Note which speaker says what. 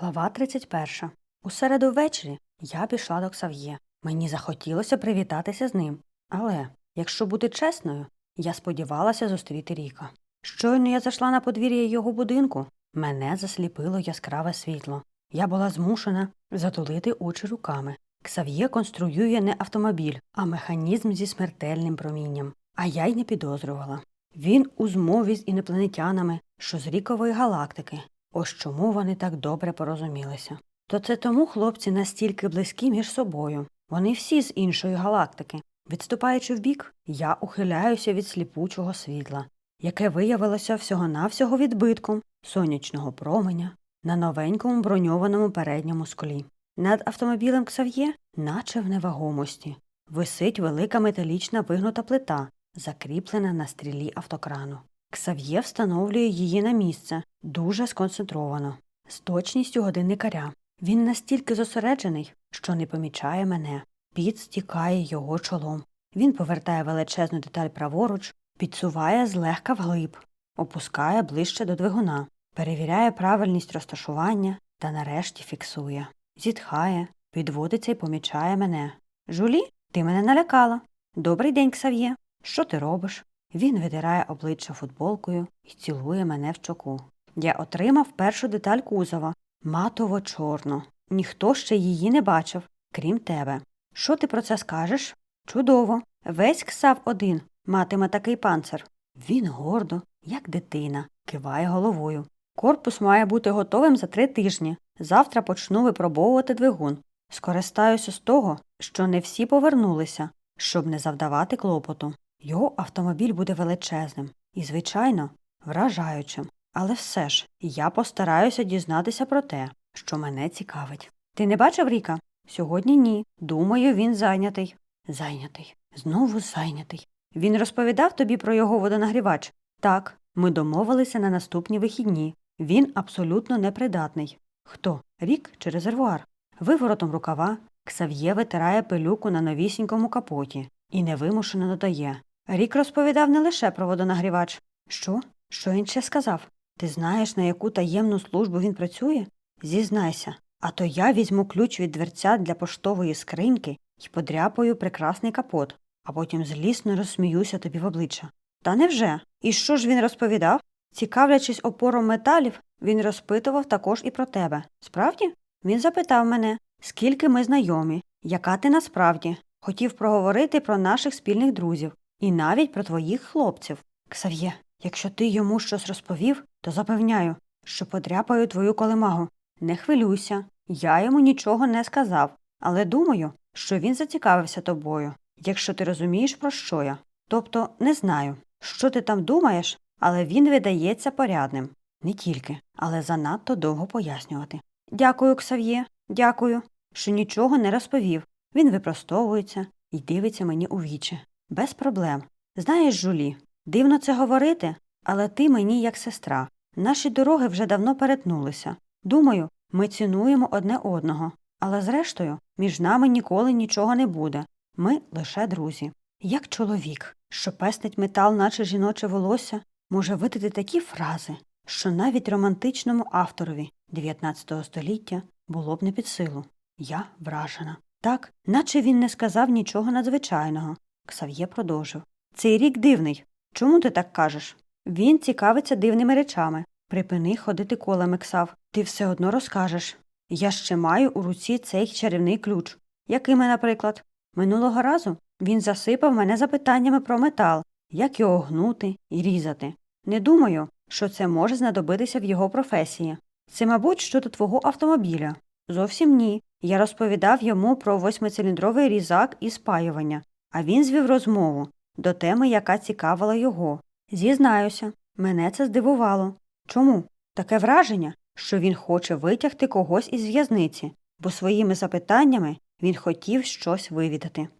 Speaker 1: Глава 31. У середу ввечері я пішла до Ксав'є. Мені захотілося привітатися з ним. Але, якщо бути чесною, я сподівалася зустріти Ріка. Щойно я зайшла на подвір'я його будинку, мене засліпило яскраве світло. Я була змушена затулити очі руками. Ксав'є конструює не автомобіль, а механізм зі смертельним промінням. А я й не підозрювала. Він у змові з інопланетянами, що з рікової галактики. Ось чому вони так добре порозумілися. То це тому хлопці настільки близькі між собою. Вони всі з іншої галактики. Відступаючи вбік, я ухиляюся від сліпучого світла, яке виявилося всього-навсього відбитком сонячного променя на новенькому броньованому передньому склі. Над автомобілем Ксав'є, наче в невагомості, висить велика металічна вигнута плита, закріплена на стрілі автокрану. Ксав'є встановлює її на місце, дуже сконцентровано, з точністю годинникаря. Він настільки зосереджений, що не помічає мене. Піт стікає його чолом. Він повертає величезну деталь праворуч, підсуває злегка вглиб, опускає ближче до двигуна, перевіряє правильність розташування та нарешті фіксує. Зітхає, підводиться і помічає мене. Жулі, ти мене налякала. Добрий день, Ксав'є. Що ти робиш? Він видирає обличчя футболкою і цілує мене в чоку. Я отримав першу деталь кузова матово чорну. Ніхто ще її не бачив, крім тебе. Що ти про це скажеш? Чудово. Весь ксав один матиме такий панцир. Він гордо, як дитина, киває головою. Корпус має бути готовим за три тижні. Завтра почну випробовувати двигун. Скористаюся з того, що не всі повернулися, щоб не завдавати клопоту. Його автомобіль буде величезним і, звичайно, вражаючим. Але все ж я постараюся дізнатися про те, що мене цікавить. Ти не бачив Ріка? Сьогодні ні. Думаю, він зайнятий. Зайнятий. Знову зайнятий. Він розповідав тобі про його водонагрівач? Так, ми домовилися на наступні вихідні. Він абсолютно непридатний. Хто? Рік чи резервуар? Виворотом рукава Ксав'є витирає пилюку на новісінькому капоті і невимушено додає. Рік розповідав не лише про водонагрівач. Що? Що він ще сказав? Ти знаєш, на яку таємну службу він працює? Зізнайся, а то я візьму ключ від дверця для поштової скриньки і подряпаю прекрасний капот, а потім злісно розсміюся тобі в обличчя. Та невже? І що ж він розповідав? Цікавлячись опором металів, він розпитував також і про тебе. Справді? Він запитав мене, скільки ми знайомі, яка ти насправді, хотів проговорити про наших спільних друзів і навіть про твоїх хлопців. Ксав'є, якщо ти йому щось розповів, то запевняю, що подряпаю твою колемагу. Не хвилюйся, я йому нічого не сказав, але думаю, що він зацікавився тобою, якщо ти розумієш, про що я. Тобто не знаю, що ти там думаєш, але він видається порядним. Не тільки, але занадто довго пояснювати. Дякую, Ксав'є, дякую, що нічого не розповів. Він випростовується і дивиться мені у вічі. Без проблем. Знаєш, Жулі, дивно це говорити, але ти мені як сестра. Наші дороги вже давно перетнулися. Думаю, ми цінуємо одне одного, але зрештою між нами ніколи нічого не буде. Ми лише друзі. Як чоловік, що пестить метал, наче жіноче волосся, може видати такі фрази, що навіть романтичному авторові 19 століття було б не під силу. Я вражена. Так, наче він не сказав нічого надзвичайного. Ксав'є продовжив. Цей рік дивний. Чому ти так кажеш? Він цікавиться дивними речами. Припини ходити колами, Ксав. Ти все одно розкажеш. Я ще маю у руці цей чарівний ключ. Якими, наприклад? Минулого разу він засипав мене запитаннями про метал, як його гнути і різати. Не думаю, що це може знадобитися в його професії. Це, мабуть, щодо твого автомобіля. Зовсім ні. Я розповідав йому про восьмициліндровий різак і спаювання, а він звів розмову до теми, яка цікавила його. Зізнаюся, мене це здивувало. Чому? Таке враження, що він хоче витягти когось із в'язниці, бо своїми запитаннями він хотів щось вивідати.